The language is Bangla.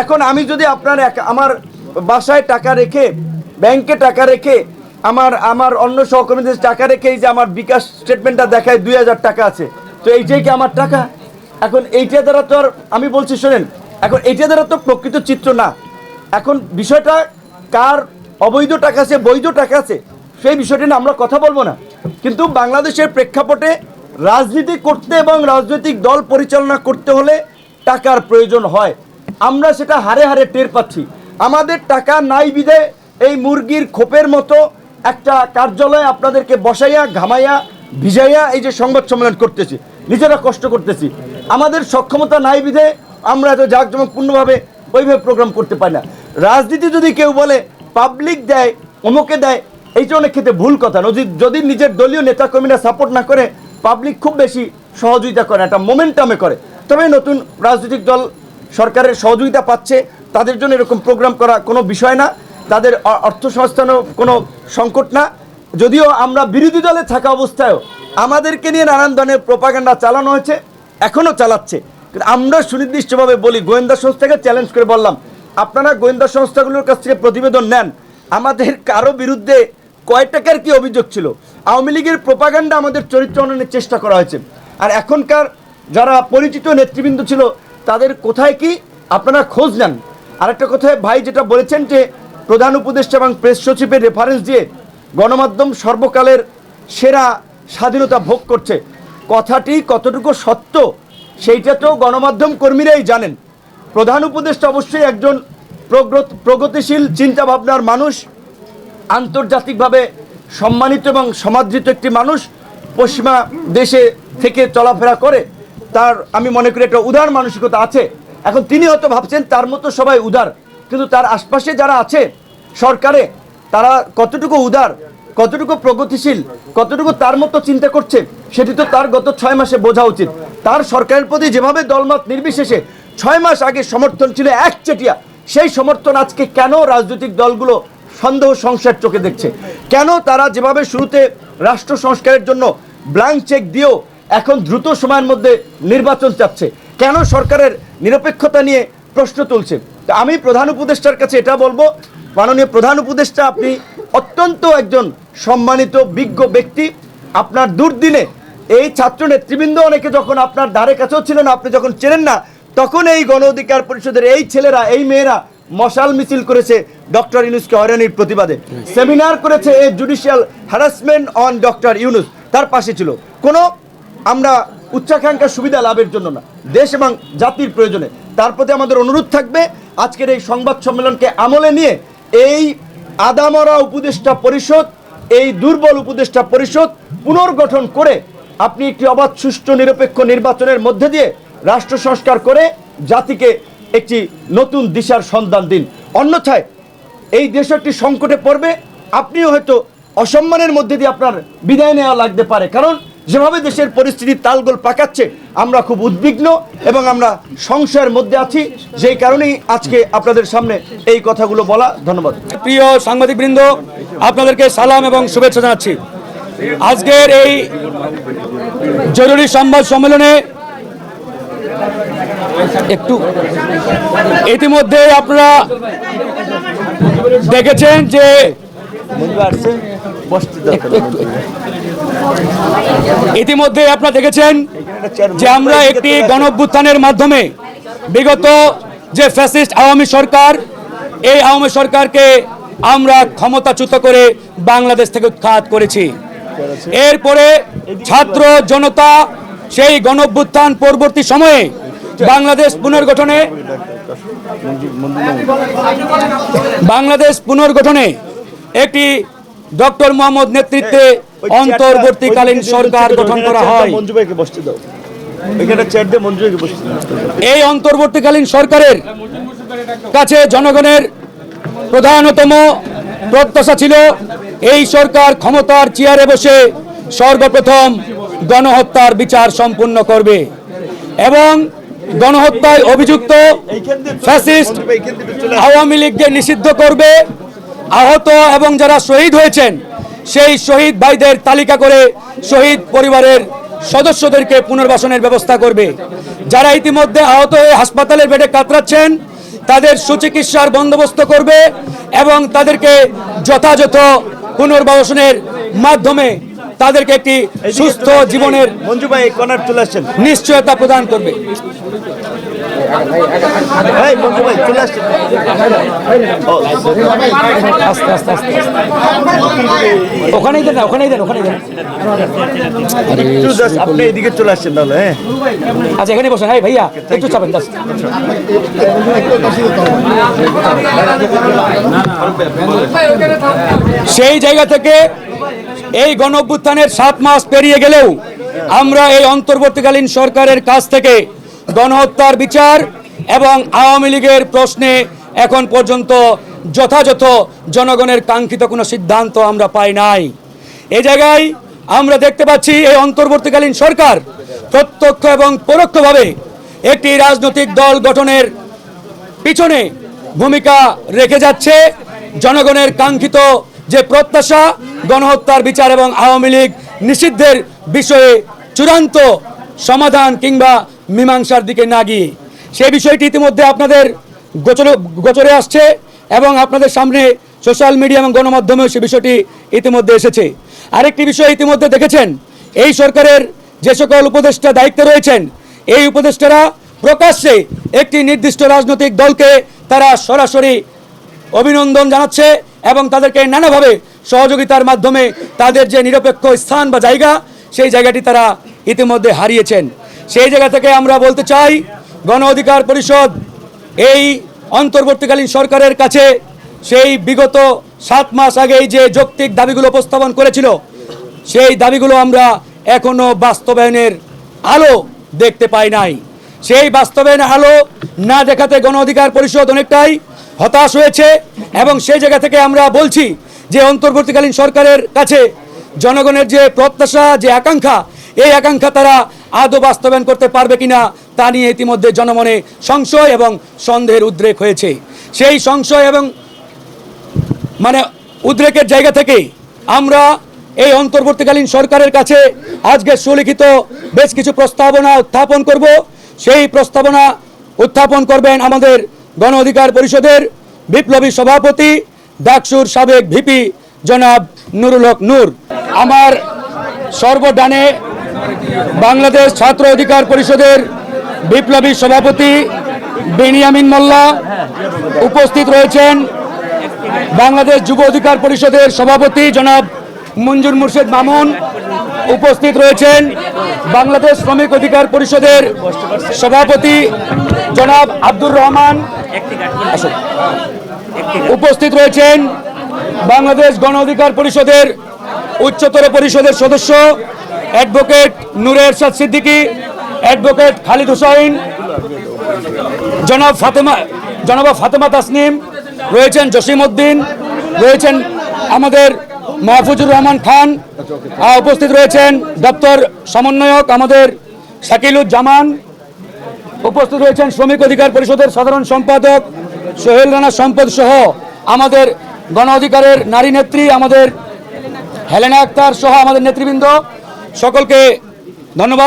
এখন আমি যদি আপনার আমার বাসায় টাকা রেখে, ব্যাংকে টাকা রেখে, আমার আমার অন্য সহকর্মীদের টাকা রেখে এই যে আমার বিকাশ স্টেটমেন্টটা দেখায় দুই হাজার টাকা আছে, তো এইটাই কি আমার টাকা? এখন এইটা দ্বারা তো আর আমি বলছি, শোনেন, এখন এইটা দ্বারা তো প্রকৃত চিত্র না। এখন বিষয়টা কার অবৈধ টাকা আছে, বৈধ টাকা আছে, সেই বিষয়টি নিয়ে আমরা কথা বলব না। কিন্তু বাংলাদেশের প্রেক্ষাপটে রাজনীতি করতে এবং রাজনৈতিক দল পরিচালনা করতে হলে টাকার প্রয়োজন হয়। আমরা সেটা হারে হারে টের পাচ্ছি। আমাদের টাকা নাই বিধে এই মুরগির খোপের মতো একটা কার্যালয়ে আপনাদেরকে বসাইয়া, ঘামাইয়া, ভিজাইয়া এই যে সংবাদ সম্মেলন করতেছি। নিজেরা কষ্ট করতেছি। আমাদের সক্ষমতা নাই বিধে আমরা এত জাঁকজমকপূর্ণভাবে ওইভাবে প্রোগ্রাম করতে পারি না। রাজনীতি যদি কেউ বলে পাবলিক দেয়, অমুকে দেয় এইটা অনেক ক্ষেত্রে ভুল কথা। যদি যদি নিজের দলীয় নেতাকর্মীরা সাপোর্ট না করে পাবলিক খুব বেশি সহযোগিতা করে, একটা মোমেন্টামে করে। তবে নতুন রাজনৈতিক দল সরকারের সহযোগিতা পাচ্ছে, তাদের জন্য এরকম প্রোগ্রাম করা কোনো বিষয় না, তাদের অর্থ সংস্থানও কোনো সংকট না। যদিও আমরা বিরোধী দলে থাকা অবস্থায়ও আমাদেরকে নিয়ে নানান ধরনের প্রোপাগান্ডা চালানো হয়েছে, এখনও চালাচ্ছে। আমরা সুনির্দিষ্টভাবে বলি, গোয়েন্দা সংস্থাকে চ্যালেঞ্জ করে বললাম, আপনারা গোয়েন্দা সংস্থাগুলোর কাছ থেকে প্রতিবেদন নেন। আমাদের কারও বিরুদ্ধে কয় টাকার কি অভিযোগ ছিল? আওয়ামী লীগের প্রোপাগান্ডা আমাদের চরিত্র উন্নয়নের চেষ্টা করা হয়েছে। আর এখনকার যারা পরিচিত নেতৃবৃন্দ ছিল তাদের কোথায় কি? আপনারা খোঁজ নেন। আর আরেকটা কথায় ভাই যেটা বলেছেন যে প্রধান উপদেষ্টা এবং প্রেস সচিবের রেফারেন্স দিয়ে গণমাধ্যম সর্বকালের সেরা স্বাধীনতা ভোগ করছে। কথাটি কতটুকু সত্য, সেইটা তো গণমাধ্যম কর্মীরাই জানেন। প্রধান উপদেষ্টা অবশ্যই একজন প্রগতিশীল চিন্তাভাবনার মানুষ, আন্তর্জাতিকভাবে সম্মানিত এবং সমাদৃত একটি মানুষ, পশ্চিমা দেশে থেকে চলাফেরা করে। তার, আমি মনে করি একটা উদার মানসিকতা আছে। এখন তিনি হয়তো ভাবছেন তার মতো সবাই উদার। কিন্তু তার আশপাশে যারা আছে সরকারে, তারা কতটুকু উদার, কতটুকু প্রগতিশীল, কতটুকু তার মতো চিন্তা করছে, সেটি তো তার গত ছয় মাসে বোঝা উচিত। তার সরকারের প্রতি যেভাবে দলমত নির্বিশেষে ছয় মাস আগে সমর্থন ছিল একচেটিয়া, সেই সমর্থন আজকে কেন রাজনৈতিক দলগুলো সন্দেহ সংসার চোখে দেখছে? কেন তারা যেভাবে শুরুতে রাষ্ট্র সংস্কারের জন্য ব্ল্যাঙ্ক চেক দিয়েও এখন দ্রুত সময়ের মধ্যে নির্বাচন চাচ্ছে কেন সরকারের নিরপেক্ষতা নিয়ে প্রশ্ন তুলছে? তা আমি প্রধান উপদেষ্টার কাছে এটা বলব, মাননীয় প্রধান উপদেষ্টা, আপনি অত্যন্ত একজন সম্মানিত, বিজ্ঞ ব্যক্তি। আপনার দুর্দিনে এই ছাত্র নেতৃবৃন্দ অনেকে যখন আপনার দ্বারে কাছেও ছিলেন, আপনি যখন চেনেন না, তখন এই গণ অধিকার পরিষদের এই ছেলেরা, এই মেয়েরা মশাল মিছিল করেছে ডক্টর ইউনুসকে হয়রানির প্রতিবাদে। সেমিনার করেছে এই judicial harassment on doctor Yunus, তার পাশে ছিল। কোনো আমরা উচ্চাকাঙ্ক্ষার সুবিধা লাভের জন্য না, দেশ এবং জাতির প্রয়োজনে। তার প্রতি আমাদের অনুরোধ থাকবে, আজকের এই সংবাদ সম্মেলনকে আমলে নিয়ে এই আদামরা উপদেষ্টা পরিষদ, এই দুর্বল উপদেষ্টা পরিষদ পুনর্গঠন করে আপনি একটি অবাধ, সুষ্ঠু, নিরপেক্ষ নির্বাচনের মধ্যে দিয়ে রাষ্ট্র সংস্কার করে জাতিকে একটি নতুন দিশার সন্ধান দিন। অন্যথায় এই দেশ একটি সংকটে পড়বে, আপনিও হয়তো অসম্মানের মধ্যে দিয়ে আপনার বিদায় নেওয়া লাগতে পারে। কারণ যেভাবে দেশের পরিস্থিতি তালগোল পাকাচ্ছে, আমরা খুব উদ্বিগ্ন এবং আমরা সংশয়ের মধ্যে আছি। যেই কারণেই আজকে আপনাদের সামনে এই কথাগুলো বলা। ধন্যবাদ। প্রিয় সাংবাদিকবৃন্দ, আপনাদেরকে সালাম এবং শুভেচ্ছা জানাচ্ছি। আজকের এই জরুরি সংবাদ সম্মেলনে একটু ইতিমধ্যে আপনারা দেখেছেন যে ইতিমধ্যে আপনারা দেখেছেন যে আমরা একটি গণঅভ্যুত্থানের মাধ্যমে বিগত যে ফ্যাসিস্ট আওয়ামী সরকার এই আওয়ামী সরকারকে আমরা ক্ষমতাচ্যুত করে বাংলাদেশ থেকে উৎখাত করেছি। এরপরে ছাত্র জনতা সেই গণঅভ্যুত্থান পরবর্তী সময়ে বাংলাদেশ পুনর্গঠনে বাংলাদেশ পুনর্গঠনে একটি ডক্টর মোহাম্মদ নেতৃত্বে অন্তর্বর্তীকালীন সরকার গঠন করা হয়। এই অন্তর্বর্তীকালীন সরকারের কাছে জনগণের প্রধানতম প্রত্যাশা ছিল এই সরকার ক্ষমতার চেয়ারে বসে সর্বপ্রথম গণহত্যার বিচার সম্পূর্ণ করবে এবং গণহত্যায় অভিযুক্ত ফ্যাসিস্ট আওয়ামী লীগকে নিষিদ্ধ করবে। আহত এবং যারা শহীদ হয়েছেন, সেই শহীদ ভাইদের তালিকা করে শহীদ পরিবারের সদস্যদেরকে পুনর্বাসনের ব্যবস্থা করবে। যারা ইতিমধ্যে আহত হয়ে হাসপাতালের বেডে কাতরাচ্ছেন, তাদের সুচিকিৎসার বন্দোবস্ত করবে এবং তাদেরকে যথাযথ পুনর্বাসনের মাধ্যমে তাদেরকে একটি সুস্থ জীবনের মঞ্জু ভাই এই কর্নার চলে আসছেন। নিশ্চয়তা প্রদান করবে। ওখানেই দেন ওখানেই দেন ওখানেই দেন। আপনি এদিকে চলে আসছেন তাহলে হ্যাঁ। আচ্ছা এখানে বসেন। হ্যাঁ ভাইয়া একটু চাপেন just। সেই জায়গা থেকে এই গণ সাত মাস পেরিয়ে গেলেও আমরা এই অন্তর্বর্তীকালীন সরকারের কাছ থেকে গণহত্যার বিচার এবং আওয়ামী লীগের প্রশ্নে এখন পর্যন্ত যথাযথ জনগণের কাঙ্ক্ষিত কোনো সিদ্ধান্ত আমরা পাই নাই। এ জায়গায় আমরা দেখতে পাচ্ছি এই অন্তর্বর্তীকালীন সরকার প্রত্যক্ষ এবং পরোক্ষভাবে একটি রাজনৈতিক দল গঠনের পিছনে ভূমিকা রেখে যাচ্ছে। জনগণের কাঙ্ক্ষিত যে প্রত্যাশা, গণহত্যার বিচার এবং আওয়ামী লীগ নিষিদ্ধের বিষয়ে চূড়ান্ত সমাধান কিংবা মীমাংসার দিকে না গিয়ে। সেই বিষয়টি ইতিমধ্যে আপনাদের গোচরে গোচরে আসছে এবং আপনাদের সামনে সোশ্যাল মিডিয়া এবং গণমাধ্যমেও সে বিষয়টি ইতিমধ্যে এসেছে। আরেকটি বিষয় ইতিমধ্যে দেখেছেন, এই সরকারের যে সকল উপদেষ্টা দায়িত্বে রয়েছেন, এই উপদেষ্টারা প্রকাশ্যে একটি নির্দিষ্ট রাজনৈতিক দলকে তারা সরাসরি অভিনন্দন জানাচ্ছে এবং তাদেরকে নানাভাবে সহযোগিতার মাধ্যমে তাদের যে নিরপেক্ষ স্থান বা জায়গা, সেই জায়গাটি তারা ইতিমধ্যে হারিয়েছেন। সেই জায়গা থেকে আমরা বলতে চাই, গণ অধিকার পরিষদ এই অন্তর্বর্তীকালীন সরকারের কাছে সেই বিগত সাত মাস আগেই যে যৌক্তিক দাবিগুলো উপস্থাপন করেছিল, সেই দাবিগুলো আমরা এখনও বাস্তবায়নের আলো দেখতে পাই নাই। সেই বাস্তবায়নের আলো না দেখাতে গণ অধিকার পরিষদ অনেকটাই হতাশ হয়েছে এবং সেই জায়গা থেকে আমরা বলছি যে অন্তর্বর্তীকালীন সরকারের কাছে জনগণের যে প্রত্যাশা, যে আকাঙ্ক্ষা, এই আকাঙ্ক্ষা তারা আদৌ বাস্তবায়ন করতে পারবে কিনা তা নিয়ে ইতিমধ্যে জনমনে সংশয় এবং সন্দেহের উদ্রেক হয়েছে। সেই সংশয় এবং মানে উদ্রেকের জায়গা থেকে আমরা এই অন্তর্বর্তীকালীন সরকারের কাছে আজকে সুলিখিত বেশ কিছু প্রস্তাবনা উত্থাপন করব। সেই প্রস্তাবনা উত্থাপন করবেন আমাদের গণ অধিকার পরিষদের বিপ্লবী সভাপতি, ডাকসুর সাবেক ভিপি জনাব নুরুল হক নূর আমার সর্বডানে বাংলাদেশ ছাত্র অধিকার পরিষদের বিপ্লবী সভাপতি বেনিয়ামিন মোল্লা উপস্থিত রয়েছেন বাংলাদেশ যুব অধিকার পরিষদের সভাপতি জনাব মঞ্জুর মুর্শেদ মামুন উপস্থিত রয়েছেন বাংলাদেশ শ্রমিক অধিকার পরিষদের সভাপতি জনাব আব্দুর রহমান। উপস্থিত রয়েছেন বাংলাদেশ গণ অধিকার পরিষদের উচ্চতর পরিষদের সদস্য অ্যাডভোকেট নূরে এরশাদ সিদ্দিকী অ্যাডভোকেট খালিদ হুসাইন জনাব ফাতেমা জনাবা ফাতেমা তাসনিম রয়েছেন জসিম উদ্দিন রয়েছেন আমাদের মাহফুজুর রহমান খান উপস্থিত রয়েছেন দপ্তর সমন্বয়ক আমাদের শাকিলুজ্জামান উপস্থিত রয়েছেন শ্রমিক অধিকার পরিষদের সাধারণ সম্পাদক সোহেল রানা সম্পদ সহ আমাদের গণ অধিকারের নারী নেত্রী, আমাদের হেলেনা আক্তার সহ আমাদের নেতৃবৃন্দ। সকলকে ধন্যবাদ।